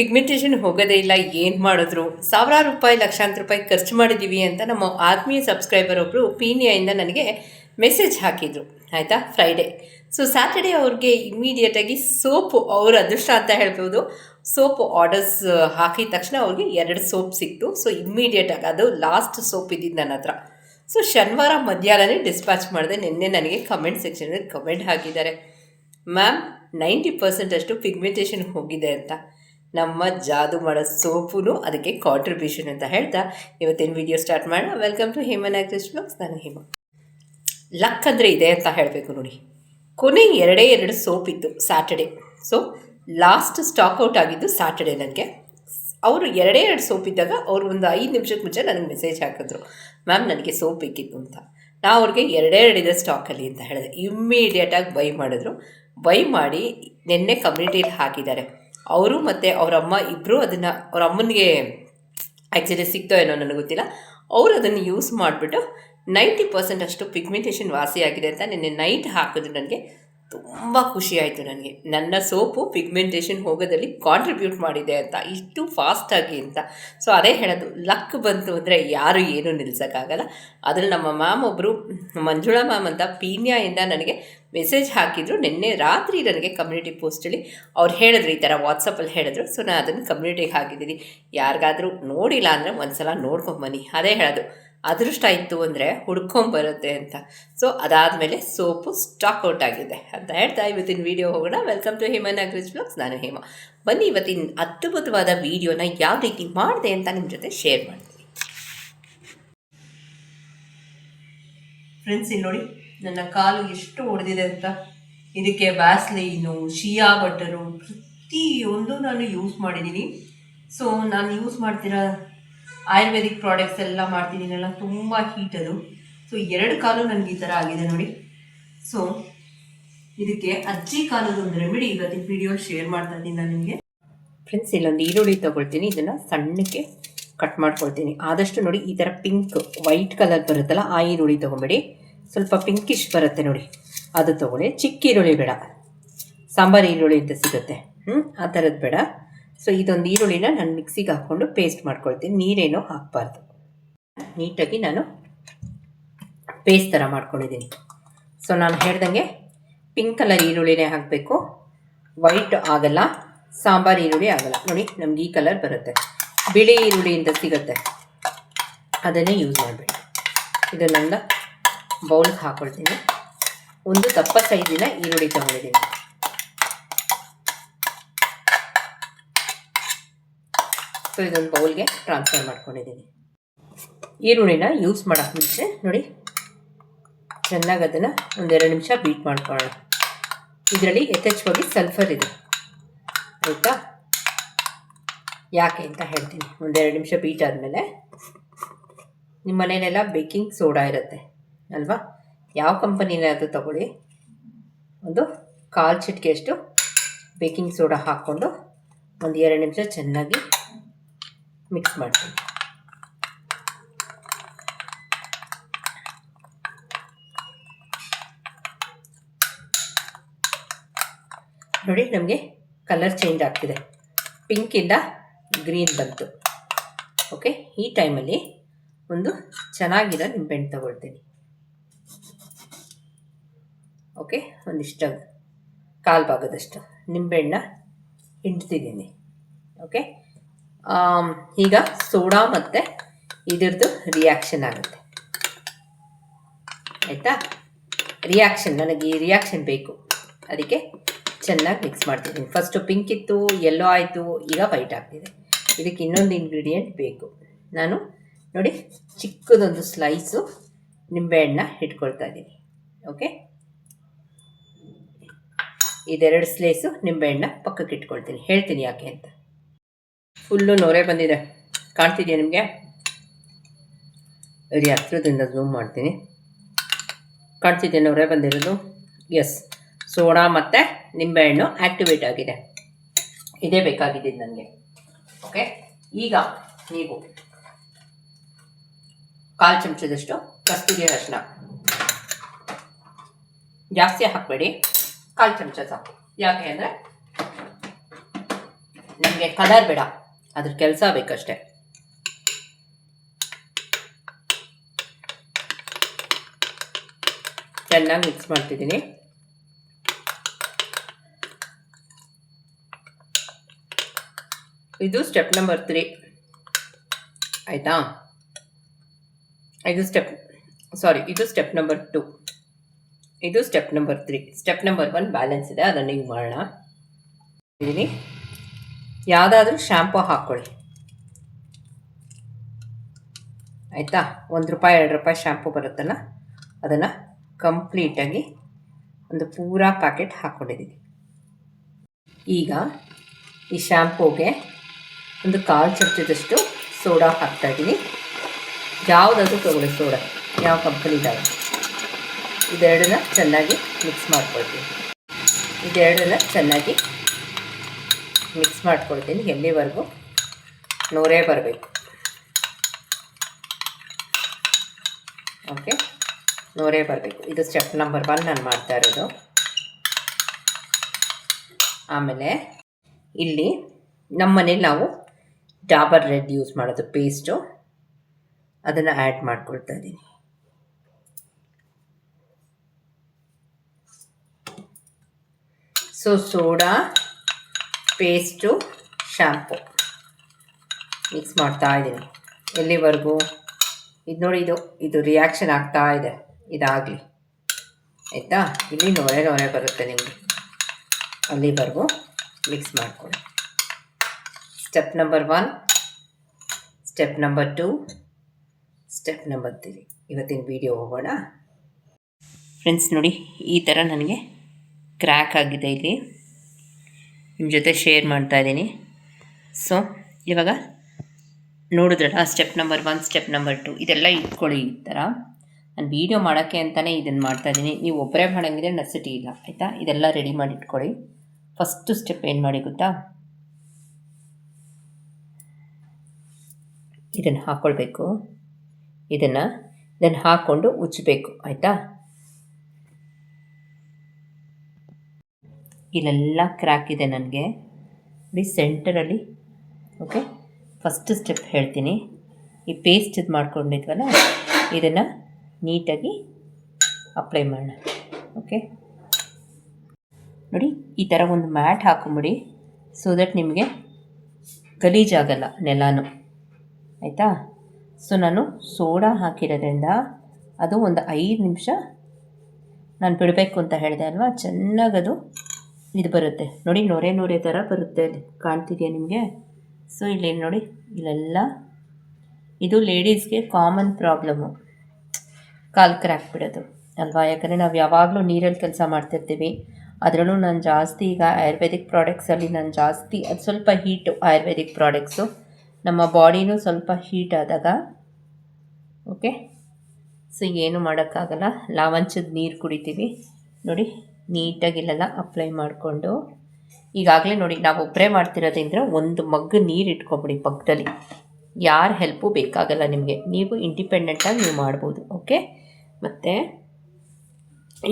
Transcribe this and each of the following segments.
Pigmentation ಹೋಗೋದೇ ಇಲ್ಲ, ಏನು ಮಾಡಿದ್ರು? ಸಾವಿರಾರು ರೂಪಾಯಿ, ಲಕ್ಷಾಂತರ ರೂಪಾಯಿ ಖರ್ಚು ಮಾಡಿದ್ದೀವಿ ಅಂತ ನಮ್ಮ ಆತ್ಮೀಯ ಸಬ್ಸ್ಕ್ರೈಬರ್ ಒಬ್ಬರು ಪೀನಿಯಿಂದ ನನಗೆ ಮೆಸೇಜ್ ಹಾಕಿದರು. ಆಯಿತಾ? ಫ್ರೈಡೇ ಸೊ ಸ್ಯಾಟರ್ಡೇ ಅವ್ರಿಗೆ ಇಮ್ಮಿಡಿಯೇಟಾಗಿ ಸೋಪು, ಅವ್ರ ಅದೃಷ್ಟ ಅಂತ ಹೇಳ್ಬೋದು. ಸೋಪ್ ಆರ್ಡರ್ಸ್ ಹಾಕಿದ ತಕ್ಷಣ ಅವ್ರಿಗೆ ಎರಡು ಸೋಪ್ ಸಿಕ್ತು. ಸೊ ಇಮ್ಮಿಡಿಯೇಟಾಗಿ ಅದು ಲಾಸ್ಟ್ ಸೋಪ್ ಇದ್ದಿದ್ದು ನನ್ನ ಹತ್ರ. ಸೊ ಶನಿವಾರ ಮಧ್ಯಾಹ್ನನೇ ಡಿಸ್ಪ್ಯಾಚ್ ಮಾಡಿದೆ. ನಿನ್ನೆ ನನಗೆ ಕಮೆಂಟ್ ಸೆಕ್ಷನಲ್ಲಿ ಕಮೆಂಟ್ ಹಾಕಿದ್ದಾರೆ. ಮ್ಯಾಮ್ ನೈಂಟಿ ಪರ್ಸೆಂಟ್ ಅಷ್ಟು ಪಿಗ್ಮೆಂಟೇಷನ್ ಹೋಗಿದೆ ಅಂತ. ನಮ್ಮ ಜಾದು ಮಾಡೋ ಸೋಪು ಅದಕ್ಕೆ ಕಾಂಟ್ರಿಬ್ಯೂಷನ್ ಅಂತ ಹೇಳ್ತಾ ಇವತ್ತೇನು ವಿಡಿಯೋ ಸ್ಟಾರ್ಟ್ ಮಾಡೋಣ. Welcome to Heman actress blogs ನಾನು ಹೇಮ. ಲಕ್ ಅಂದರೆ ಇದೆ ಅಂತ ಹೇಳಬೇಕು ನೋಡಿ. ಕೊನೆ ಎರಡೇ ಎರಡು ಸೋಪ್ ಇತ್ತು Saturday so last stock out ಆಗಿದ್ದು ಸ್ಯಾಟರ್ಡೆ ನನಗೆ. ಅವರು ಎರಡೇ ಎರಡು ಸೋಪ್ ಇದ್ದಾಗ ಅವರು ಒಂದು ಐದು ನಿಮಿಷಕ್ಕೆ ಮುಂಚೆ ನನಗೆ ಮೆಸೇಜ್ ಹಾಕಿದ್ರು. ಮ್ಯಾಮ್ ನನಗೆ ಸೋಪ್ ಬೇಕಿತ್ತು ಅಂತ. ನಾವು ಅವ್ರಿಗೆ ಎರಡೇ ಎರಡಿದೆ ಸ್ಟಾಕಲ್ಲಿ ಅಂತ ಹೇಳಿದೆ. ಇಮ್ಮಿಡಿಯೇಟಾಗಿ ಬೈ ಮಾಡಿದ್ರು. ಬೈ ಮಾಡಿ ನಿನ್ನೆ ಕಮ್ಯುನಿಟಿಯಲ್ಲಿ ಹಾಕಿದ್ದಾರೆ. ಅವರು ಮತ್ತು ಅವರ ಅಮ್ಮ ಇಬ್ಬರು ಅದನ್ನು ಅವ್ರ ಅಮ್ಮನಿಗೆ ಆ್ಯಕ್ಚುಲಿ ಸಿಕ್ತೋ ಏನೋ ನನಗೆ ಗೊತ್ತಿಲ್ಲ. ಅವರು ಅದನ್ನು ಯೂಸ್ ಮಾಡಿಬಿಟ್ಟು ನೈಂಟಿ ಪರ್ಸೆಂಟ್ ಅಷ್ಟು ಪಿಗ್ಮೆಂಟೇಷನ್ ವಾಸಿಯಾಗಿದೆ ಅಂತ ನಿನ್ನೆ ನೈಟ್ ಹಾಕಿದ್ರು ನನಗೆ. ತುಂಬ ಖುಷಿ ಆಯಿತು ನನಗೆ. ನನ್ನ ಸೋಪು ಪಿಗ್ಮೆಂಟೇಷನ್ ಹೋಗೋದಲ್ಲಿ ಕಾಂಟ್ರಿಬ್ಯೂಟ್ ಮಾಡಿದೆ ಅಂತ, ಇಷ್ಟು ಫಾಸ್ಟಾಗಿ ಅಂತ. ಸೊ ಅದೇ ಹೇಳೋದು ಲಕ್ ಬಂತು ಅಂದರೆ ಯಾರು ಏನೂ ನಿಲ್ಸೋಕ್ಕಾಗಲ್ಲ. ಅದ್ರಲ್ಲಿ ನಮ್ಮ ಮ್ಯಾಮ್ ಒಬ್ಬರು ಮಂಜುಳಾ ಮ್ಯಾಮ್ ಅಂತ ಪೀನ್ಯಾಯಿಂದ ನನಗೆ ಮೆಸೇಜ್ ಹಾಕಿದ್ರು. ನಿನ್ನೆ ರಾತ್ರಿ ನನಗೆ ಕಮ್ಯುನಿಟಿ ಪೋಸ್ಟಲ್ಲಿ ಅವ್ರು ಹೇಳಿದ್ರು, ಈ ಥರ ವಾಟ್ಸಪ್ಪಲ್ಲಿ ಹೇಳಿದ್ರು. ಸೊ ನಾನು ಅದನ್ನು ಕಮ್ಯುನಿಟಿಗೆ ಹಾಕಿದ್ದೀನಿ. ಯಾರಿಗಾದರೂ ನೋಡಿಲ್ಲ ಅಂದರೆ ಒಂದು ಸಲ ನೋಡ್ಕೊಂಬನ್ನಿ ಅದೇ ಹೇಳೋದು ಅದೃಷ್ಟ ಇತ್ತು ಅಂದರೆ ಹುಡ್ಕೊಂಬರುತ್ತೆ ಅಂತ. ಸೊ ಅದಾದಮೇಲೆ ಸೋಪು ಸ್ಟಾಕ್ ಔಟ್ ಆಗಿದೆ ಅಂತ ಹೇಳ್ತಾ ಇವತ್ತಿನ ವಿಡಿಯೋ ಹೋಗೋಣ. ವೆಲ್ಕಮ್ ಟು ಹೇಮನ್ ಅಗ್ರಿಜ್ ಬ್ಲಾಗ್ಸ್ ನಾನು ಹೇಮ. ಬನ್ನಿ ಇವತ್ತಿನ ಅದ್ಭುತವಾದ ವಿಡಿಯೋನ ಯಾವ ರೀತಿ ಮಾಡಿದೆ ಅಂತ ನಿಮ್ಮ ಜೊತೆ ಶೇರ್ ಮಾಡ್ತೀನಿ. ಫ್ರೆಂಡ್ಸ್ ಇಲ್ಲಿ ನೋಡಿ, ನನ್ನ ಕಾಲು ಎಷ್ಟು ಹೊಡೆದಿದೆ ಅಂತ. ಇದಕ್ಕೆ ವ್ಯಾಸ್ಲೈನು ಶಿಯಾ ಬಟರು ಪ್ರತಿಯೊಂದು ನಾನು ಯೂಸ್ ಮಾಡಿದ್ದೀನಿ. ಸೊ ನಾನು ಯೂಸ್ ಮಾಡ್ತಿರೋ ಆಯುರ್ವೇದಿಕ್ ಪ್ರಾಡಕ್ಟ್ಸ್ ಎಲ್ಲ ಮಾಡ್ತಿದ್ದೀನಲ್ಲ ತುಂಬ ಹೀಟ್ ಅದು. ಸೊ ಎರಡು ಕಾಲು ನನಗೆ ಈ ಥರ ಆಗಿದೆ ನೋಡಿ. ಸೊ ಇದಕ್ಕೆ ಅಜ್ಜಿ ಕಾಲದ ಒಂದು ರೆಮಿಡಿ ಇವತ್ತಿನ ವಿಡಿಯೋ ಶೇರ್ ಮಾಡ್ತಾ ಇದ್ದೀನಿ ನಾನು ನಿಮಗೆ. ಫ್ರೆಂಡ್ಸ್ ಇಲ್ಲೊಂದು ಈರುಳ್ಳಿ ತೊಗೊಳ್ತೀನಿ. ಇದನ್ನು ಸಣ್ಣಕ್ಕೆ ಕಟ್ ಮಾಡ್ಕೊಳ್ತೀನಿ. ಆದಷ್ಟು ನೋಡಿ, ಈ ಥರ ಪಿಂಕ್ ವೈಟ್ ಕಲರ್ ಬರುತ್ತಲ್ಲ, ಆ ಈರುಳ್ಳಿ ತೊಗೊಂಬೇಡಿ. ಸ್ವಲ್ಪ ಪಿಂಕಿಶ್ ಬರುತ್ತೆ ನೋಡಿ. ಅದು ತೊಗೊಳ್ಳಿ. ಚಿಕ್ಕ ಈರುಳ್ಳಿ ಬೇಡ. ಸಾಂಬಾರು ಈರುಳ್ಳಿ ಅಂತ ಸಿಗುತ್ತೆ. ಹ್ಞೂ ಆ ಥರದ್ದು ಬೇಡ. ಸೊ ಇದೊಂದು ಈರುಳ್ಳಿನ ನಾನು ಮಿಕ್ಸಿಗೆ ಹಾಕ್ಕೊಂಡು ಪೇಸ್ಟ್ ಮಾಡ್ಕೊಳ್ತೀನಿ. ನೀರೇನು ಹಾಕಬಾರ್ದು. ನೀಟಾಗಿ ನಾನು ಪೇಸ್ಟ್ ಥರ ಮಾಡ್ಕೊಂಡಿದ್ದೀನಿ. ಸೊ ನಾನು ಹೇಳ್ದಂಗೆ ಪಿಂಕ್ ಕಲರ್ ಈರುಳ್ಳಿನೇ ಹಾಕಬೇಕು. ವೈಟ್ ಆಗಲ್ಲ, ಸಾಂಬಾರು ಈರುಳ್ಳಿ ಆಗಲ್ಲ. ನೋಡಿ, ನಮ್ಗೆ ಈ ಕಲರ್ ಬರುತ್ತೆ. ಬಿಳಿ ಈರುಳ್ಳಿಯಿಂದ ಸಿಗುತ್ತೆ. ಅದನ್ನೇ ಯೂಸ್ ಮಾಡಬೇಡಿ ಇದನ್ನೆಲ್ಲ ಬೌಲ್ಗೆ ಹಾಕ್ಕೊಳ್ತೀನಿ. ಒಂದು ದಪ್ಪ ಸೈಜಿನ ಈರುಳ್ಳಿ ತೊಗೊಂಡಿದ್ದೀನಿ. ಸೊ ಇದೊಂದು ಬೌಲ್ಗೆ ಟ್ರಾನ್ಸ್ಫರ್ ಮಾಡ್ಕೊಂಡಿದ್ದೀನಿ. ಈರುಳ್ಳಿನ ಯೂಸ್ ಮಾಡೋಕ್ಕೆ ಮುಂಚೆ ನೋಡಿ, ಚೆನ್ನಾಗಿ ಅದನ್ನು ಒಂದೆರಡು ನಿಮಿಷ ಬೀಟ್ ಮಾಡ್ಕೊಳ್ಳೋಣ. ಇದರಲ್ಲಿ ಯಥೇಚ್ಛವಾಗಿ ಸಲ್ಫರ್ ಇದೆ. ಆಯಿತಾ? ಯಾಕೆ ಅಂತ ಹೇಳ್ತೀನಿ. ಒಂದೆರಡು ನಿಮಿಷ ಬೀಟ್ ಆದಮೇಲೆ ನಿಮ್ಮ ಮನೆಯಲ್ಲೆಲ್ಲ ಬೇಕಿಂಗ್ ಸೋಡಾ ಇರುತ್ತೆ, ಅಲ್ವಾ? ಯಾವ ಕಂಪನಿನಾದರೂ ತಗೊಳ್ಳಿ. ಒಂದು ಕಾಲು ಚಿಟಿಕೆಯಷ್ಟು ಬೇಕಿಂಗ್ ಸೋಡಾ ಹಾಕ್ಕೊಂಡು ಒಂದು ಎರಡು ನಿಮಿಷ ಚೆನ್ನಾಗಿ ಮಿಕ್ಸ್ ಮಾಡ್ತೀನಿ. ನೋಡಿ, ನಮಗೆ ಕಲರ್ ಚೇಂಜ್ ಆಗ್ತಿದೆ. ಪಿಂಕಿಂದ ಗ್ರೀನ್ ಬಂತು. ಓಕೆ ಈ ಟೈಮಲ್ಲಿ ಒಂದು ಚೆನ್ನಾಗಿರೋ ನಿಂಬೆಹಣ್ಣು ತಗೊಳ್ತೀನಿ. ಓಕೆ ಒಂದಿಷ್ಟು, ಕಾಲು ಭಾಗದಷ್ಟು. ನಿಂಬೆಹಣ್ಣ ಹಿಂಡ್ತಿದ್ದೀನಿ. ಓಕೆ ಈಗ ಸೋಡಾ ಮತ್ತು ಇದರದ್ದು ರಿಯಾಕ್ಷನ್ ಆಗುತ್ತೆ. ಆಯಿತಾ? ರಿಯಾಕ್ಷನ್ ನನಗೆ ಈ ರಿಯಾಕ್ಷನ್ ಬೇಕು. ಅದಕ್ಕೆ ಚೆನ್ನಾಗಿ ಮಿಕ್ಸ್ ಮಾಡ್ತಿದ್ದೀನಿ. ಫಸ್ಟು ಪಿಂಕ್ ಇತ್ತು ಯೆಲ್ಲೋ ಆಯಿತು, ಈಗ ವೈಟ್ ಆಗ್ತಿದೆ. ಇದಕ್ಕೆ ಇನ್ನೊಂದು ಇಂಗ್ರೀಡಿಯೆಂಟ್ ಬೇಕು. ನಾನು ನೋಡಿ ಚಿಕ್ಕದೊಂದು ಸ್ಲೈಸು ನಿಂಬೆಹಣ್ಣ ಇಟ್ಕೊಳ್ತಾ ಇದ್ದೀನಿ. ಓಕೆ ಇದೆರಡು ಸ್ಲೈಸು ನಿಂಬೆಹಣ್ಣ ಪಕ್ಕಕ್ಕೆ ಇಟ್ಕೊಳ್ತೀನಿ. ಹೇಳ್ತೀನಿ ಯಾಕೆ ಅಂತ. ಫುಲ್ಲು ನೊರೆ ಬಂದಿದೆ. ಕಾಣ್ತಿದೆಯಾ ನಿಮಗೆ? ಅರಿ ಹತ್ರದಿಂದ ಝೂಮ್ ಮಾಡ್ತೀನಿ. ಕಾಣ್ತಿದೆಯಾ ನೊರೆ ಬಂದಿರೋದು? ಎಸ್ ಸೋಡಾ ಮತ್ತು ನಿಂಬೆಹಣ್ಣು ಆ್ಯಕ್ಟಿವೇಟ್ ಆಗಿದೆ. ಇದೇ ಬೇಕಾಗಿದ್ದು ನನಗೆ. ಓಕೆ ಈಗ ನೀವು ಕಾಲು ಚಮಚದಷ್ಟು ಕಸ್ತೂರಿ ಅರಿಶಿನ ಜಾಸ್ತಿ ಹಾಕಬೇಡಿ. ಕಾಲು ಚಮಚ ಸಾಕು. ಯಾಕೆ ಅಂದರೆ ನಮಗೆ ಕಲರ್ ಬೇಡ. ಅದ್ರ ಕೆಲಸ ಬೇಕಷ್ಟೆ. ಚೆನ್ನಾಗಿ ಮಿಕ್ಸ್ ಮಾಡ್ತಿದ್ದೀನಿ. ಇದು ಸ್ಟೆಪ್ ನಂಬರ್ ತ್ರೀ ಆಯಿತಾ? ಇದು ಸ್ಟೆಪ್ ಸಾರಿ ಇದು ಸ್ಟೆಪ್ ನಂಬರ್ ಟು ಇದು step number three step number one balance ಇದೆ. ಅದನ್ನು ಹಿಂಗೆ ಮಾಡೋಣ. ಯಾವುದಾದ್ರೂ ಶ್ಯಾಂಪು ಹಾಕ್ಕೊಳ್ಳಿ ಆಯಿತಾ? ಒಂದು ರೂಪಾಯಿ, ಎರಡು ರೂಪಾಯಿ ಶ್ಯಾಂಪು ಬರುತ್ತಲ್ಲ? ಅದನ್ನು ಕಂಪ್ಲೀಟಾಗಿ ಒಂದು ಪೂರಾ ಪ್ಯಾಕೆಟ್ ಹಾಕ್ಕೊಂಡಿದ್ದೀನಿ ಈಗ ಈ ಶ್ಯಾಂಪೂಗೆ ಒಂದು ಕಾಲು ಚಮಚದಷ್ಟು ಸೋಡಾ ಹಾಕ್ತಾಯಿದ್ದೀನಿ ಯಾವುದಾದ್ರೂ ತೊಗೊಳ್ಳಿ ಸೋಡಾ ಯಾವ ಕಂಪ್ನಿದಾಗ ಇದೆರಡನ್ನ ಚೆನ್ನಾಗಿ ಮಿಕ್ಸ್ ಮಾಡ್ಕೊಳ್ತೀನಿ. ಇದೆರಡನ್ನ ಚೆನ್ನಾಗಿ ಮಿಕ್ಸ್ ಮಾಡ್ಕೊಳ್ತೀನಿ ಎಲ್ಲಿವರೆಗೂ ನೂರೇ ಬರಬೇಕು. ಓಕೆ, ನೂರೇ ಬರಬೇಕು. ಇದು ಸ್ಟೆಪ್ ನಂಬರ್ ಒನ್ ನಾನು ಮಾಡ್ತಾ ಇರೋದು. ಆಮೇಲೆ ಇಲ್ಲಿ ನಮ್ಮ ಮನೇಲಿ ನಾವು ಡಾಬರ್ ರೆಡ್ ಯೂಸ್ ಮಾಡೋದು, ಪೇಸ್ಟು. ಅದನ್ನು ಆ್ಯಡ್ ಮಾಡ್ಕೊಳ್ತಾ ಇದ್ದೀನಿ. So soda. Paste shampoo. Mix ಮಾಡ್ತಾ ಇದ್ದೀನಿ. ಎಲ್ಲಿವರೆಗೂ? ಇದು ನೋಡಿ, ಇದು ಇದು ರಿಯಾಕ್ಷನ್ ಆಗ್ತಾ ಇದೆ. ಇದಾಗಲಿ. ಆಯಿತಾ? ಇಲ್ಲಿ ನೊರೆ ನೊರೆ ಬರುತ್ತೆ ನಿಮಗೆ. ಅಲ್ಲಿವರೆಗೂ ಮಿಕ್ಸ್ ಮಾಡ್ಕೊಳ್ಳಿ. Step number one step number two step number three ಇವತ್ತಿನ ವಿಡಿಯೋ ಹೋಗೋಣ. ಫ್ರೆಂಡ್ಸ್ ನೋಡಿ, ಈ ಥರ ನನಗೆ ಕ್ರ್ಯಾಕ್ ಆಗಿದೆ ಇಲ್ಲಿ. ನಿಮ್ಮ ಜೊತೆ ಶೇರ್ ಮಾಡ್ತಾ ಇದ್ದೀನಿ. ಸೊ ಇವಾಗ ನೋಡಿದ್ರಲ್ಲ step number one step number two ಇದೆಲ್ಲ ಇಟ್ಕೊಳ್ಳಿ ಈ ಥರ. ನಾನು ವೀಡಿಯೋ ಮಾಡೋಕ್ಕೆ ಅಂತಲೇ ಇದನ್ನು ಮಾಡ್ತಾಯಿದ್ದೀನಿ ನೀವು ಒಬ್ಬರೇ ಮಾಡೋಂಗಿದ್ರೆ ನಸಿಟಿ ಇಲ್ಲ, ಆಯಿತಾ? ಇದೆಲ್ಲ ರೆಡಿ ಮಾಡಿ ಇಟ್ಕೊಳ್ಳಿ. ಫಸ್ಟು ಸ್ಟೆಪ್ ಏನು ಮಾಡಿ ಗೊತ್ತಾ? ಇದನ್ನು ಹಾಕ್ಕೊಳ್ಬೇಕು ಇದನ್ನು ಇದನ್ನು ಹಾಕ್ಕೊಂಡು ಉಜ್ಜಬೇಕು, ಆಯಿತಾ? ಇಲ್ಲೆಲ್ಲ ಕ್ರ್ಯಾಕ್ ಇದೆ ನನಗೆ. ನೋಡಿ ಸೆಂಟರಲ್ಲಿ ಓಕೆ ಫಸ್ಟ್ ಸ್ಟೆಪ್ ಹೇಳ್ತೀನಿ. ಈ ಪೇಸ್ಟ್ ಇದು ಮಾಡ್ಕೊಂಡಿದ್ವಲ್ಲ, ಇದನ್ನು ನೀಟಾಗಿ ಅಪ್ಲೈ ಮಾಡೋಣ ಓಕೆ ನೋಡಿ, ಈ ಥರ ಒಂದು ಮ್ಯಾಟ್ ಹಾಕೊಂಬಿಡಿ ಸೊ ದಟ್ ನಿಮಗೆ ಗಲೀಜಾಗಲ್ಲ ನೆಲನೂ, ಆಯಿತಾ? ಸೊ ನಾನು ಸೋಡಾ ಹಾಕಿರೋದ್ರಿಂದ ಅದು ಒಂದು ಐದು ನಿಮಿಷ ನಾನು ಬಿಡಬೇಕು ಅಂತ ಹೇಳಿದೆ ಅಲ್ವಾ? ಚೆನ್ನಾಗದು ಇದು ಬರುತ್ತೆ. ನೋಡಿ, ನೊರೆ ನೊರೆ ಥರ ಬರುತ್ತೆ ಅಲ್ಲಿ. ಕಾಣ್ತಿದೆಯಾ ನಿಮಗೆ? ಸೊ ಇಲ್ಲಿ ನೋಡಿ, ಇಲ್ಲೆಲ್ಲ. ಇದು ಲೇಡೀಸ್ಗೆ ಕಾಮನ್ ಪ್ರಾಬ್ಲಮ್ಮು ಕಾಲು ಕ್ರ್ಯಾಕ್ ಬಿಡೋದು, ಅಲ್ವಾ? ಯಾಕಂದರೆ ನಾವು ಯಾವಾಗಲೂ ನೀರಲ್ಲಿ ಕೆಲಸ ಮಾಡ್ತಿರ್ತೀವಿ. ಅದರಲ್ಲೂ ನಾನು ಜಾಸ್ತಿ ಈಗ ಆಯುರ್ವೇದಿಕ್ ಪ್ರಾಡಕ್ಟ್ಸಲ್ಲಿ ನಾನು ಜಾಸ್ತಿ, ಅದು ಸ್ವಲ್ಪ ಹೀಟು ಆಯುರ್ವೇದಿಕ್ ಪ್ರಾಡಕ್ಟ್ಸು ನಮ್ಮ ಬಾಡಿನೂ ಸ್ವಲ್ಪ ಹೀಟ್ ಆದಾಗ ಓಕೆ ಸೊ ಏನು ಮಾಡೋಕ್ಕಾಗಲ್ಲ. ಲಾವಂಚದ ನೀರು ಕುಡಿತೀವಿ. ನೋಡಿ ನೀಟಾಗಿ ಇಲ್ಲೆಲ್ಲ ಅಪ್ಲೈ ಮಾಡಿಕೊಂಡು, ಈಗಾಗಲೇ ನೋಡಿ ನಾವು ಒಬ್ಬರೇ ಮಾಡ್ತಿರೋದ್ರಿಂದ ಒಂದು ಮಗ್ಗು ನೀರು ಇಟ್ಕೊಬಿಡಿ ಪಕ್ಕದಲ್ಲಿ. ಯಾರ ಹೆಲ್ಪು ಬೇಕಾಗಲ್ಲ ನಿಮಗೆ. ನೀವು ಇಂಡಿಪೆಂಡೆಂಟಾಗಿ ನೀವು ಮಾಡ್ಬೋದು ಓಕೆ ಮತ್ತು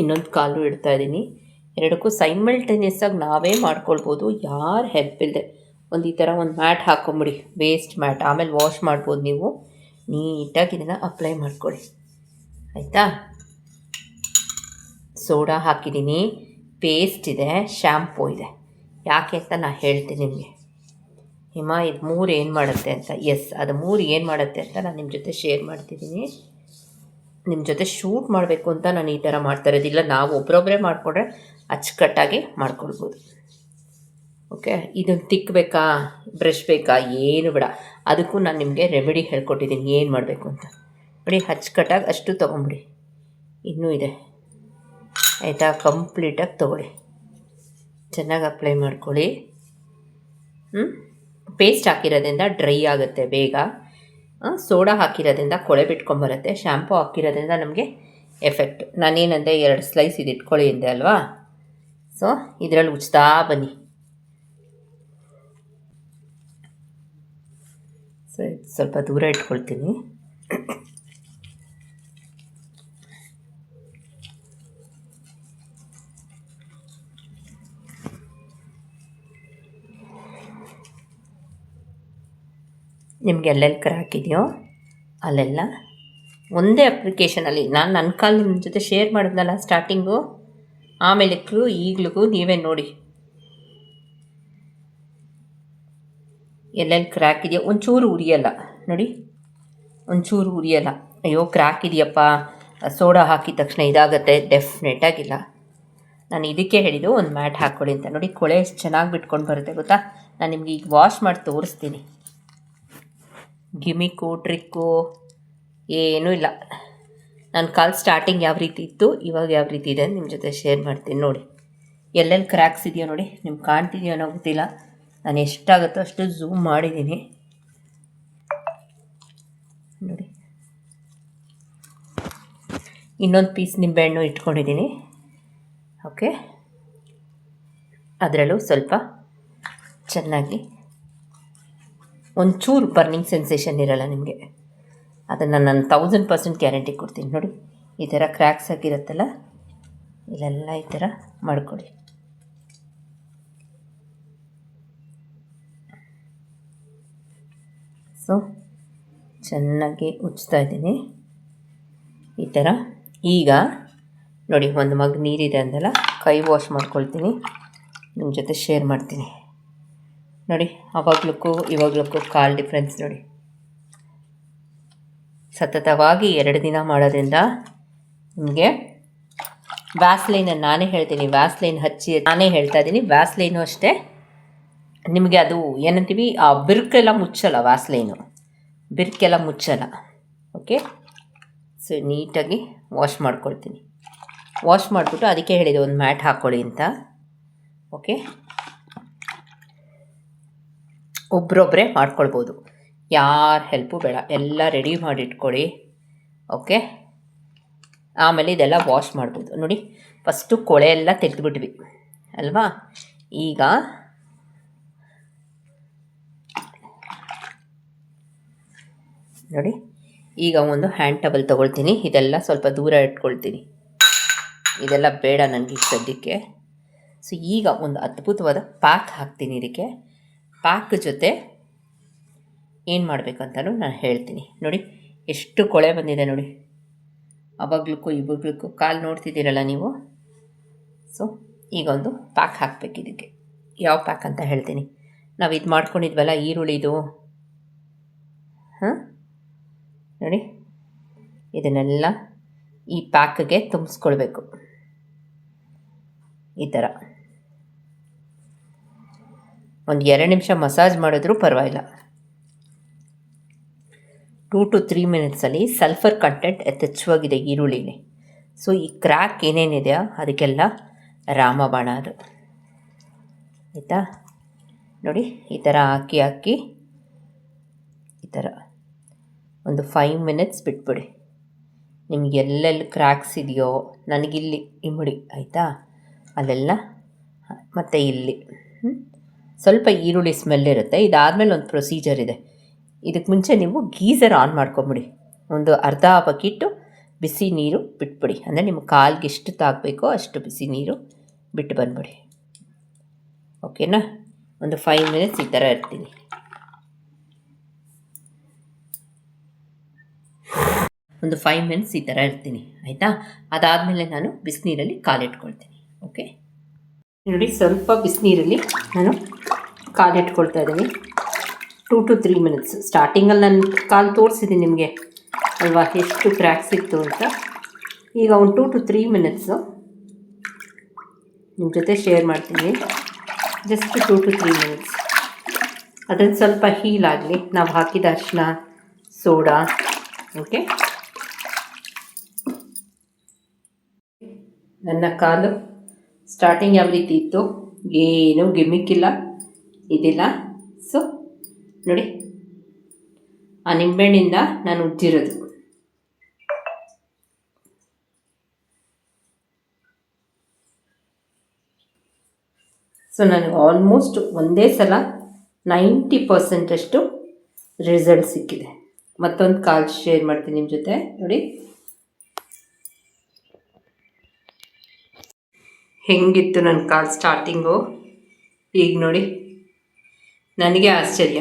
ಇನ್ನೊಂದು ಕಾಲು ಇಡ್ತಾ ಇದ್ದೀನಿ. ಎರಡಕ್ಕೂ ಸೈಮಲ್ಟೇನಿಯಸ್ಸಾಗಿ ನಾವೇ ಮಾಡ್ಕೊಳ್ಬೋದು, ಯಾರು ಹೆಲ್ಪ್ ಇಲ್ಲದೆ ಒಂದು ಈ ಥರ ಒಂದು ಮ್ಯಾಟ್ ಹಾಕೊಂಬಿಡಿ ವೇಸ್ಟ್ ಮ್ಯಾಟ್ ಆಮೇಲೆ ವಾಶ್ ಮಾಡ್ಬೋದು ನೀವು. ನೀಟಾಗಿ ಇದನ್ನು ಅಪ್ಲೈ ಮಾಡ್ಕೊಳ್ಳಿ ಆಯಿತಾ? ಸೋಡಾ ಹಾಕಿದ್ದೀನಿ. ಪೇಸ್ಟ್ ಇದೆ ಶ್ಯಾಂಪೂ ಇದೆ. ಯಾಕೆ ಅಂತ ನಾನು ಹೇಳ್ತೀನಿ ನಿಮಗೆ. ಹಿಮ, ಇದು ಮೂರು ಏನು ಮಾಡುತ್ತೆ ಅಂತ. ಎಸ್ ಅದು ಮೂರು ಏನು ಮಾಡುತ್ತೆ ಅಂತ ನಾನು ನಿಮ್ಮ ಜೊತೆ ಶೇರ್ ಮಾಡ್ತಿದ್ದೀನಿ. ನಿಮ್ಮ ಜೊತೆ ಶೂಟ್ ಮಾಡಬೇಕು ಅಂತ ನಾನು ಈ ಥರ ಮಾಡ್ತಾ ಇರೋದಿಲ್ಲ. ನಾವು ಒಬ್ಬರೊಬ್ಬರೇ ಮಾಡಿಕೊಂಡ್ರೆ ಅಚ್ಚುಕಟ್ಟಾಗಿ ಮಾಡ್ಕೊಳ್ಬೋದು. ಓಕೆ ಇದನ್ನು ತಿಕ್ಕಬೇಕಾ ಬ್ರಷ್ ಬೇಕಾ, ಏನು ಬೇಡ. ಅದಕ್ಕೂ ನಾನು ನಿಮಗೆ ರೆಮಿಡಿ ಹೇಳ್ಕೊಟ್ಟಿದ್ದೀನಿ. ಏನು ಮಾಡಬೇಕು ಅಂತ. ನೋಡಿ, ಅಚ್ಚುಕಟ್ಟಾಗಿ ಅಷ್ಟು ತೊಗೊಂಬಿಡಿ ಇನ್ನೂ ಇದೆ. ಆಯಿತಾ? ಕಂಪ್ಲೀಟಾಗಿ ತೊಗೊಳ್ಳಿ. ಚೆನ್ನಾಗಿ ಅಪ್ಲೈ ಮಾಡ್ಕೊಳ್ಳಿ. ಹ್ಞೂ ಪೇಸ್ಟ್ ಹಾಕಿರೋದ್ರಿಂದ ಡ್ರೈ ಆಗುತ್ತೆ ಬೇಗ. ಸೋಡಾ ಹಾಕಿರೋದ್ರಿಂದ ಕೊಳೆ ಬಿಟ್ಕೊಂಬರುತ್ತೆ. ಶ್ಯಾಂಪು ಹಾಕಿರೋದ್ರಿಂದ ನಮಗೆ ಎಫೆಕ್ಟ್ ನಾನೇನಂದರೆ ಎರಡು ಸ್ಲೈಸ್ ಇದು ಇಟ್ಕೊಳ್ಳಿ ಅಂದೆ ಅಲ್ವಾ? ಸೊ ಇದರಲ್ಲಿ ಉಚ್ತಾ ಬನ್ನಿ. ಸೊ ಸ್ವಲ್ಪ ದೂರ ಇಟ್ಕೊಳ್ತೀನಿ. ನಿಮ್ಗೆ ಎಲ್ಲೆಲ್ಲಿ ಕ್ರ್ಯಾಕ್ ಇದೆಯೋ ಅಲ್ಲೆಲ್ಲ ಒಂದೇ ಅಪ್ಲಿಕೇಶನಲ್ಲಿ ನಾನು ನನ್ನ ಕಾಲ್ ನಿಮ್ಮ ಜೊತೆ ಶೇರ್ ಮಾಡಿದ್ನಲ್ಲ ಸ್ಟಾರ್ಟಿಂಗು ಆಮೇಲೆಕ್ಕೂ ಈಗ್ಲಿಗೂ ನೀವೇ ನೋಡಿ. ಎಲ್ಲೆಲ್ಲಿ ಕ್ರ್ಯಾಕ್ ಇದೆಯೋ ಒಂಚೂರು ಉರಿಯಲ್ಲ. ನೋಡಿ, ಒಂಚೂರು ಉರಿಯಲ್ಲ. ಅಯ್ಯೋ ಕ್ರ್ಯಾಕ್ ಇದೆಯಪ್ಪ ಸೋಡಾ ಹಾಕಿದ ತಕ್ಷಣ ಇದಾಗತ್ತೆ ಡೆಫಿನೆಟಾಗಿಲ್ಲ ನಾನು ಇದಕ್ಕೆ ಹೇಳಿದ್ದು ಒಂದು ಮ್ಯಾಟ್ ಹಾಕ್ಕೊಳ್ಳಿ ಅಂತ. ನೋಡಿ, ಕೊಳೆ ಎಷ್ಟು ಚೆನ್ನಾಗಿ ಬಿಟ್ಕೊಂಡು ಬರುತ್ತೆ ಗೊತ್ತಾ? ನಾನು ನಿಮಗೆ ಈಗ ವಾಶ್ ಮಾಡಿ ತೋರಿಸ್ತೀನಿ. ಗಿಮಿಕ್ಕು ಟ್ರಿಕ್ಕು ಏನೂ ಇಲ್ಲ. ನನ್ನ ಕಾಲ್ ಸ್ಟಾರ್ಟಿಂಗ್ ಯಾವ ರೀತಿ ಇತ್ತು, ಇವಾಗ ಯಾವ ರೀತಿ ಇದೆ ನಿಮ್ಮ ಜೊತೆ ಶೇರ್ ಮಾಡ್ತೀನಿ ನೋಡಿ. ಎಲ್ಲೆಲ್ಲಿ ಕ್ರ್ಯಾಕ್ಸ್ ಇದೆಯೋ ನೋಡಿ ನಿಮ್ಗೆ ಕಾಣ್ತಿದೆಯೋ ಅನ್ನೋ ಗೊತ್ತಿಲ್ಲ. ನಾನು ಎಷ್ಟಾಗುತ್ತೋ ಅಷ್ಟು ಝೂಮ್ ಮಾಡಿದ್ದೀನಿ ನೋಡಿ. ಇನ್ನೊಂದು ಪೀಸ್ ನಿಂಬೆಹಣ್ಣು ಇಟ್ಕೊಂಡಿದ್ದೀನಿ ಓಕೆ ಅದರಲ್ಲೂ ಸ್ವಲ್ಪ ಚೆನ್ನಾಗಿ ಒಂಚೂರು ಬರ್ನಿಂಗ್ ಸೆನ್ಸೇಷನ್ ಇರಲ್ಲ ನಿಮಗೆ. ಅದನ್ನು ನಾನು ತೌಸಂಡ್ ಪರ್ಸೆಂಟ್ ಗ್ಯಾರಂಟಿ ಕೊಡ್ತೀನಿ ನೋಡಿ. ಈ ಥರ ಕ್ರ್ಯಾಕ್ಸ್ ಆಗಿರುತ್ತಲ್ಲ, ಇಲ್ಲೆಲ್ಲ ಈ ಥರ ಮಾಡ್ಕೊಳ್ಳಿ ಸೊ ಚೆನ್ನಾಗಿ ಉಜ್ತಾ ಇದ್ದೀನಿ. ಈ ಥರ ಈಗ ನೋಡಿ, ಒಂದು ಮಗ್ ನೀರಿದೆ ಅಂದಲ್ಲ, ಕೈ ವಾಶ್ ಮಾಡ್ಕೊಳ್ತೀನಿ. ನಿಮ್ಮ ಜೊತೆ ಶೇರ್ ಮಾಡ್ತೀನಿ. ನೋಡಿ, ಅವಾಗ್ಲಕ್ಕೂ ಇವಾಗ್ಲಕ್ಕೂ ಕಾಲ್ ಡಿಫ್ರೆನ್ಸ್ ನೋಡಿ. ಸತತವಾಗಿ ಎರಡು ದಿನ ಮಾಡೋದ್ರಿಂದ ನಿಮಗೆ ವ್ಯಾಸ್ಲೈನನ್ನು ನಾನೇ ಹೇಳ್ತೀನಿ ವ್ಯಾಸ್ಲೈನ್ ಹಚ್ಚಿ ನಾನೇ ಹೇಳ್ತಾ ಇದ್ದೀನಿ. ವ್ಯಾಸ್ಲೈನು ಅಷ್ಟೇ, ನಿಮಗೆ ಅದು ಏನಂತೀವಿ, ಆ ಬಿರುಕೆಲ್ಲ ಮುಚ್ಚಲ್ಲ ವ್ಯಾಸ್ಲೈನು ಬಿರುಕೆಲ್ಲ ಮುಚ್ಚಲ್ಲ ಓಕೆ ಸೊ ನೀಟಾಗಿ ವಾಶ್ ಮಾಡ್ಕೊಳ್ತೀನಿ. ವಾಶ್ ಮಾಡಿಬಿಟ್ಟು ಅದಕ್ಕೆ ಹೇಳಿದೆ, ಒಂದು ಮ್ಯಾಟ್ ಹಾಕ್ಕೊಳ್ಳಿ ಅಂತ ಓಕೆ ಒಬ್ರೊಬ್ಬರೇ ಮಾಡ್ಕೊಳ್ಬೋದು. ಯಾರ ಹೆಲ್ಪು ಬೇಡ. ಎಲ್ಲ ರೆಡಿ ಮಾಡಿ ಇಟ್ಕೊಳ್ಳಿ ಓಕೆ ಆಮೇಲೆ ಇದೆಲ್ಲ ವಾಶ್ ಮಾಡ್ಬೋದು. ನೋಡಿ ಫಸ್ಟು ಕೊಳೆ ಎಲ್ಲ ತೆಗೆದುಬಿಟ್ವಿ. ಅಲ್ವಾ? ಈಗ ನೋಡಿ, ಈಗ ಒಂದು ಹ್ಯಾಂಡ್ ಟಬಲ್ ತೊಗೊಳ್ತೀನಿ. ಇದೆಲ್ಲ ಸ್ವಲ್ಪ ದೂರ ಇಟ್ಕೊಳ್ತೀನಿ. ಇದೆಲ್ಲ ಬೇಡ ನನಗೆ ಸದ್ಯಕ್ಕೆ. ಸೊ ಈಗ ಒಂದು ಅದ್ಭುತವಾದ ಪ್ಯಾಕ್ ಹಾಕ್ತೀನಿ ಇದಕ್ಕೆ. ಪ್ಯಾಕ್ ಜೊತೆ ಏನು ಮಾಡಬೇಕಂತಲೂ ನಾನು ಹೇಳ್ತೀನಿ. ನೋಡಿ, ಎಷ್ಟು ಕೊಳೆ ಬಂದಿದೆ ನೋಡಿ. ಅವಾಗ್ಲಕ್ಕೂ ಇವಾಗ್ಲಕ್ಕೂ ಕಾಲು ನೋಡ್ತಿದ್ದೀರಲ್ಲ ನೀವು? ಸೊ ಈಗ ಒಂದು ಪ್ಯಾಕ್ ಹಾಕಬೇಕು ಇದಕ್ಕೆ. ಯಾವ ಪ್ಯಾಕ್ ಅಂತ ಹೇಳ್ತೀನಿ. ನಾವು ಇದು ಮಾಡ್ಕೊಂಡಿದ್ವಲ್ಲ, ಈರುಳ್ಳಿದು. ಹಾಂ ನೋಡಿ, ಇದನ್ನೆಲ್ಲ ಈ ಪ್ಯಾಕ್ಗೆ ತುಂಬಿಸ್ಕೊಳ್ಬೇಕು. ಈ ಥರ ಒಂದು ಎರಡು ನಿಮಿಷ ಮಸಾಜ್ ಮಾಡಿದ್ರೂ ಪರವಾಗಿಲ್ಲ. ಟೂ ಟು ತ್ರೀ ಮಿನಿಟ್ಸಲ್ಲಿ ಸಲ್ಫರ್ ಕಂಟೆಂಟ್ ಯಥೇಚ್ಛವಾಗಿದೆ ಈರುಳ್ಳಿಲಿ. ಸೊ ಈ ಕ್ರ್ಯಾಕ್ ಏನೇನಿದೆಯಾ ಅದಕ್ಕೆಲ್ಲ ರಾಮಬಾಣ ಅದು. ಆಯಿತಾ? ನೋಡಿ, ಈ ಥರ ಹಾಕಿ ಹಾಕಿ, ಈ ಥರ ಒಂದು ಫೈವ್ ಮಿನಿಟ್ಸ್ ಬಿಟ್ಬಿಡಿ. ನಿಮ್ಗೆ ಎಲ್ಲೆಲ್ಲಿ ಕ್ರ್ಯಾಕ್ಸ್ ಇದೆಯೋ, ನನಗಿಲ್ಲಿ ಇಮ್ಮಡಿ ಆಯಿತಾ? ಅಲ್ಲೆಲ್ಲ, ಮತ್ತು ಇಲ್ಲಿ. ಹ್ಮ್? ಸ್ವಲ್ಪ ಈರುಳ್ಳಿ ಸ್ಮೆಲ್ ಇರುತ್ತೆ. ಇದಾದಮೇಲೆ ಒಂದು ಪ್ರೊಸೀಜರ್ ಇದೆ. ಇದಕ್ಕೆ ಮುಂಚೆ ನೀವು ಗೀಸರ್ ಆನ್ ಮಾಡ್ಕೊಂಬಿಡಿ. ಒಂದು ಅರ್ಧ ಬಕೆಟ್ಟು ಬಿಸಿ ನೀರು ಬಿಟ್ಬಿಡಿ. ಅಂದರೆ ನಿಮ್ಮ ಕಾಲ್ಗೆ ಎಷ್ಟು ತಾಗಬೇಕೋ ಅಷ್ಟು ಬಿಸಿ ನೀರು ಬಿಟ್ಟು ಬಂದ್ಬಿಡಿ. ಓಕೆನಾ? ಒಂದು ಫೈವ್ ಮಿನಿಟ್ಸ್ ಈ ಥರ ಇರ್ತೀನಿ. ಒಂದು ಫೈವ್ ಮಿನಿಟ್ಸ್ ಈ ಥರ ಇರ್ತೀನಿ. ಆಯಿತಾ? ಅದಾದಮೇಲೆ ನಾನು ಬಿಸಿನೀರಲ್ಲಿ ಕಾಲಿಟ್ಕೊಳ್ತೀನಿ. ಓಕೆ? ನೋಡಿ, ಸ್ವಲ್ಪ ಬಿಸಿನೀರಲ್ಲಿ ನಾನು ಕಾಲಿಟ್ಕೊಳ್ತಾ ಇದ್ದೀನಿ. ಟೂ ಟು ತ್ರೀ ಮಿನಿಟ್ಸ್ ಸ್ಟಾರ್ಟಿಂಗಲ್ಲಿ ನಾನು ಕಾಲು ತೋರಿಸಿದ್ದೀನಿ ನಿಮಗೆ. ಅಲ್ವಾ? ಎಷ್ಟು ಕ್ರ್ಯಾಕ್ಸ್ ಇತ್ತು ಅಂತ. ಈಗ ಒಂದು ಟೂ ಟು ತ್ರೀ ಮಿನಿಟ್ಸು ನಿಮ್ಮ ಜೊತೆ ಶೇರ್ ಮಾಡ್ತೀನಿ. Just two to three minutes ಅದನ್ನು ಸ್ವಲ್ಪ ಹೀಲ್ ಆಗಲಿ. ನಾವು ಹಾಕಿದ ಅರಿಶಿನ ಸೋಡಾ. ಓಕೆ ನನ್ನ ಕಾಲು ಸ್ಟಾರ್ಟಿಂಗ್ ಯಾವ ರೀತಿ ಇತ್ತು? ಏನೂ ಗಿಮಿಕ್ಕಿಲ್ಲ ಇದಿಲ್ಲ. ಸೊ ನೋಡಿ. ಆ ನಿಂಬೆಹಣ್ಣಿಂದ ನಾನು ಉಜ್ಜಿರೋದು. ಸೊ ನನಗೆ ಆಲ್ಮೋಸ್ಟ್ ಒಂದೇ ಸಲ ನೈಂಟಿ ಪರ್ಸೆಂಟಷ್ಟು ರಿಸಲ್ಟ್ ಸಿಕ್ಕಿದೆ. ಮತ್ತೊಂದು ಕಾಲ್ ಶೇರ್ ಮಾಡ್ತೀನಿ ನಿಮ್ಮ ಜೊತೆ. ನೋಡಿ. ಹೆಂಗಿತ್ತು ನನ್ನ ಕಾಲ್ ಸ್ಟಾರ್ಟಿಂಗು ಈಗ ನೋಡಿ. ನನಗೆ ಆಶ್ಚರ್ಯ.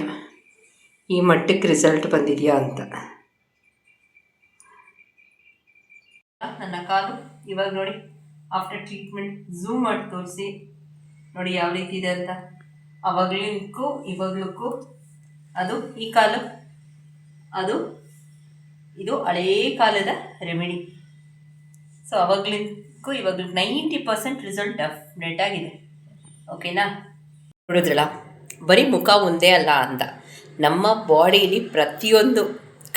ಈ ಮಟ್ಟಕ್ಕೆ ರಿಸಲ್ಟ್ ಬಂದಿದೆಯಾ ಅಂತ. ನನ್ನ ಕಾಲು ಇವಾಗ ನೋಡಿ ಆಫ್ಟರ್ ಟ್ರೀಟ್ಮೆಂಟ್ ಝೂಮ್ ಮಾಡಿ ತೋರಿಸಿ ನೋಡಿ ಯಾವ ರೀತಿ ಇದೆ ಅಂತ. ಅವಾಗ್ಲಿಕ್ಕೂ ಇವಾಗ್ಲಕ್ಕೂ ಅದು ಈ ಕಾಲು, ಅದು, ಇದು ಹಳೇ ಕಾಲದ ರೆಮಿಡಿ ಸೊ ಅವಾಗ್ಲಿಕ್ಕೂ ಇವಾಗಲೂ ನೈಂಟಿ ಪರ್ಸೆಂಟ್ ರಿಸಲ್ಟ್ ಡೆಫ್ನೆಟ್ ಆಗಿದೆ. ಓಕೆನಾ ನೋಡಿದ್ರಲ್ಲ? ಬರೀ ಮುಖ ಒಂದೇ ಅಲ್ಲ ಅಂದ. ನಮ್ಮ ಬಾಡಿಲಿ ಪ್ರತಿಯೊಂದು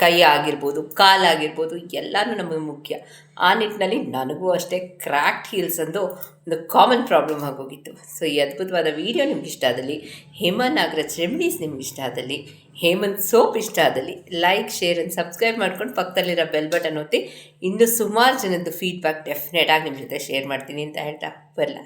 ಕೈ ಆಗಿರ್ಬೋದು ಕಾಲಾಗಿರ್ಬೋದು ಎಲ್ಲನೂ ನಮಗೆ ಮುಖ್ಯ. ಆ ನಿಟ್ಟಿನಲ್ಲಿ ನನಗೂ ಅಷ್ಟೇ ಕ್ರ್ಯಾಕ್ಟ್ ಹೀಲ್ಸ್ ಅಂದು ಒಂದು ಕಾಮನ್ ಪ್ರಾಬ್ಲಮ್ ಆಗೋಗಿತ್ತು. ಸೊ ಈ ಅದ್ಭುತವಾದ ವಿಡಿಯೋ ನಿಮ್ಗೆ ಇಷ್ಟ ಆದಲ್ಲಿ ಹೇಮಾ ನಾಗರಾಜ್ ರೆಮಿಡೀಸ್ ನಿಮ್ಗೆ ಇಷ್ಟ ಆದಲ್ಲಿ ಹೇಮಂತ್ ಸೋಪ್ ಇಷ್ಟ ಆದಲ್ಲಿ ಲೈಕ್ ಶೇರ್ ಅಂಡ್ ಸಬ್ಸ್ಕ್ರೈಬ್ ಮಾಡ್ಕೊಂಡು ಪಕ್ಕದಲ್ಲಿರೋ ಬೆಲ್ ಬಟನ್ ಒತ್ತಿ, ಇನ್ನೂ ಸುಮಾರು ಜನದ್ದು ಫೀಡ್ಬ್ಯಾಕ್ ಡೆಫಿನೆಟ್ ಆಗಿ ನಿಮ್ಮ ಜೊತೆ ಶೇರ್ ಮಾಡ್ತೀನಿ ಅಂತ ಹೇಳ್ತಾ ಬರಲ್ಲ